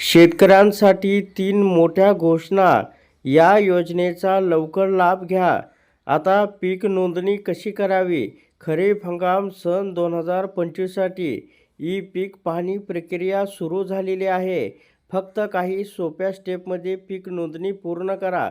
शेतकऱ्यांसाठी तीन मोठ्या घोषणा. या योजनेचा लवकर लाभ घ्या. आता पीक नोंदणी कशी करावी? खरीप हंगाम सन दोन हजार पंचवीससाठी ई पीक पाहणी प्रक्रिया सुरू झालेली आहे. फक्त काही सोप्या स्टेपमध्ये पीक नोंदणी पूर्ण करा.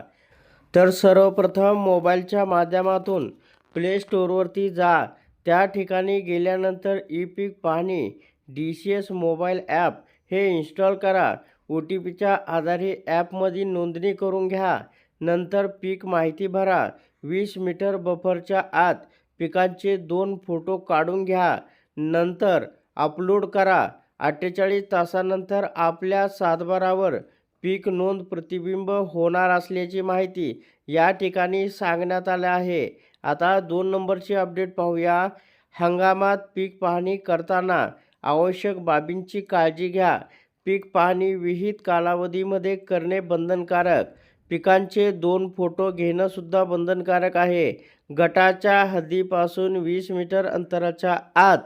तर सर्वप्रथम मोबाईलच्या माध्यमातून प्ले स्टोअरवरती जा. त्या ठिकाणी गेल्यानंतर ई पीक पाहणी D C S mobile app हे इन्स्टॉल करा. ओ टी पीच्या आधारे ॲपमध्ये नोंदणी करून घ्या. नंतर पीक माहिती भरा. वीस मीटर बफरच्या आत पिकांचे दोन फोटो काढून घ्या. नंतर अपलोड करा. अठ्ठेचाळीस तासानंतर आपल्या सातबारावर पीक नोंद प्रतिबिंब होणार असल्याची माहिती या ठिकाणी सांगण्यात आलं आहे. आता दोन नंबरची अपडेट पाहूया. हंगामात पीक पाहणी करताना आवश्यक बाबींची काळजी घ्या. पीक पाहणी विहित कालावधीमध्ये करणे बंधनकारक. पिकांचे दोन फोटो घेणंसुद्धा बंधनकारक आहे. गटाच्या हद्दीपासून वीस मीटर अंतराच्या आत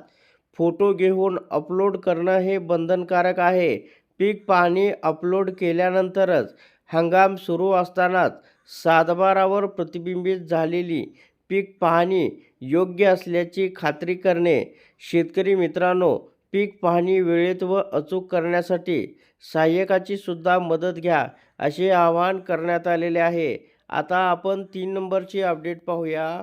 फोटो घेऊन अपलोड करणं हे बंधनकारक आहे. पीक पाहणी अपलोड केल्यानंतरच हंगाम सुरू असतानाच सातबारावर प्रतिबिंबित झालेली पीक पाहणी योग्य असल्याची खात्री करणे. शेतकरी मित्रांनो पीक पाहणी वेळेत व अचूक करण्यासाठी सहाय्यकाची सुद्धा मदत घ्या असे आवाहन करण्यात आलेले आहे. आता आपण तीन नंबरची अपडेट पाहूया.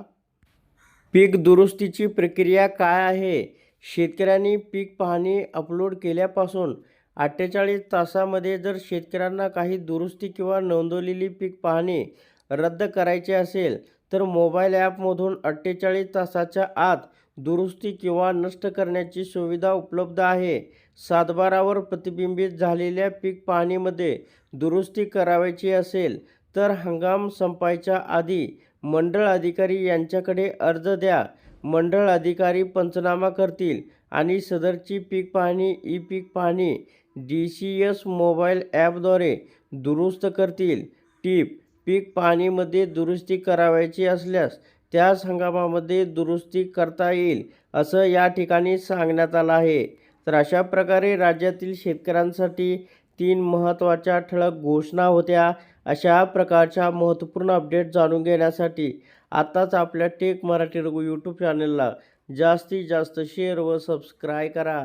पीक दुरुस्तीची प्रक्रिया काय आहे? शेतकऱ्यांनी पीक पाहणी अपलोड केल्यापासून अठ्ठेचाळीस तासामध्ये जर शेतकऱ्यांना काही दुरुस्ती किंवा नोंदवलेली पीक पाहणी रद्द करायची असेल तर मोबाईल ॲपमधून अठ्ठेचाळीस तासाच्या आत दुरुस्ती किंवा नष्ट करण्याची सुविधा उपलब्ध आहे. सातबारावर प्रतिबिंबित झालेल्या पीक पाहणीमध्ये दुरुस्ती करावयाची असेल तर हंगाम संपायच्या आधी मंडळ अधिकारी यांच्याकडे अर्ज द्या. मंडळ अधिकारी पंचनामा करतील आणि सदरची पीक पाहणी ई पीक पाहणी डी सी एस मोबाईल ॲपद्वारे दुरुस्त करतील. टीप पीक पाहणीमध्ये दुरुस्ती करावयाची असल्यास त्याच हंगामामध्ये दुरुस्ती करता येईल असं या ठिकाणी सांगण्यात आलं आहे. तर अशा प्रकारे राज्यातील शेतकऱ्यांसाठी तीन महत्त्वाच्या ठळक घोषणा होत्या. अशा प्रकारच्या महत्त्वपूर्ण अपडेट जाणून घेण्यासाठी आत्ताच आपल्या टेक मराठी रघु यूट्यूब चॅनलला जास्तीत जास्त शेअर व सबस्क्राईब करा.